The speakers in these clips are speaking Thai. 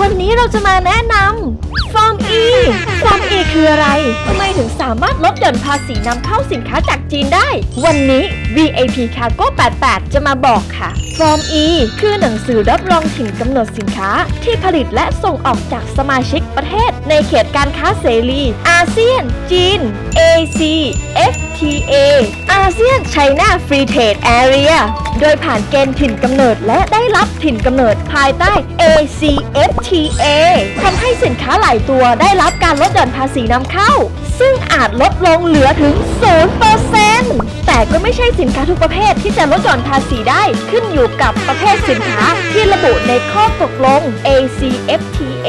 วันนี้เราจะมาแนะนำฟอร์ม E ฟอร์ม E คืออะไรทำไมถึงสามารถลดหย่อนภาษีนำเข้าสินค้าจากจีนได้ วันนี้ VAP Cargo 88 จะมาบอกค่ะฟอร์ม E คือหนังสือรับรองถิ่นกำเนิดสินค้า ที่ผลิตและส่งออกจากสมาชิกประเทศ ในเขตการค้าเสรี อาเซียน จีน AC FTA อาเซียน China Free Trade Area โดยผ่านเกณฑ์ถิ่นกำเนิดและได้รับถิ่นกำเนิดภายใต้ ACFTA ทำให้สินค้าหลายตัวได้รับการลดหย่อนภาษีนำเข้า ซึ่งอาจลดลงเหลือถึง 0%แต่ก็ไม่ใช่สินค้าทุกประเภทที่จะลดหย่อนภาษีได้ขึ้นอยู่กับประเภทสินค้าที่ระบุในข้อตกลง ACFTA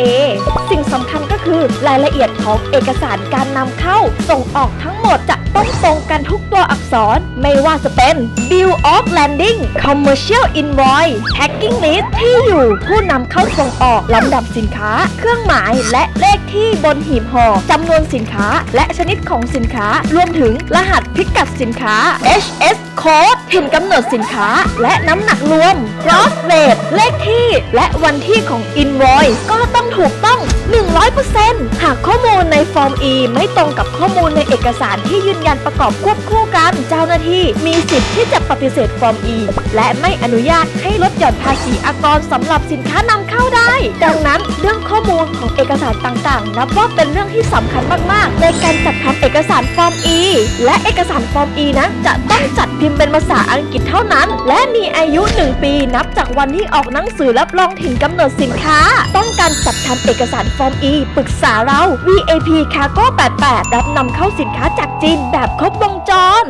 สิ่งสำคัญก็คือรายละเอียดของเอกสารการนำเข้าส่งออกทั้งหมดจะ ต้องตรงกันทุกตัวอักษร ไม่ว่าจะเป็น Bill of Landing Commercial Invoice Packing List ที่อยู่ผู้นำเข้าส่งออกลำดับสินค้า เครื่องหมายและเลขที่บนหีบห่อจำนวนสินค้า และชนิดของสินค้ารวมถึงรหัสพิกัดสินค้า HS Code ถิ่นกำเนิดสินค้าและน้ำหนักรวม Gross Rate เลขที่ และวันที่ของ Invoice ก็ต้องถูกต้อง 100%หากข้อมูลในฟอร์ม E ไม่ตรงกับข้อมูลในเอกสารที่ยืนยันประกอบควบคู่กัน เจ้าหน้าที่มีสิทธิ์ที่จะปฏิเสธฟอร์ม E และไม่อนุญาตให้ลดหย่อนภาษีอากรสำหรับสินค้านำเข้าได้ ดังนั้นเรื่องข้อมูลของเอกสารต่างๆ นับว่าเป็นเรื่องที่สำคัญมากๆ ในการจัดทำเอกสารฟอร์ม E และเอกสารฟอร์ม E นั้นจะต้องจัดพิมพ์เป็นภาษาาอังกฤษเท่านั้น และมีอายุ 1 ปี นับจากวันที่ออกหนังสือรับรองถิ่นกำเนิดสินค้า ต้องการจัดทำเอกสารฟอร์ม E ปรึกษาเรา VAP Cargo 88 รับนำเข้าสินค้าจากจีนแบบครบวงจร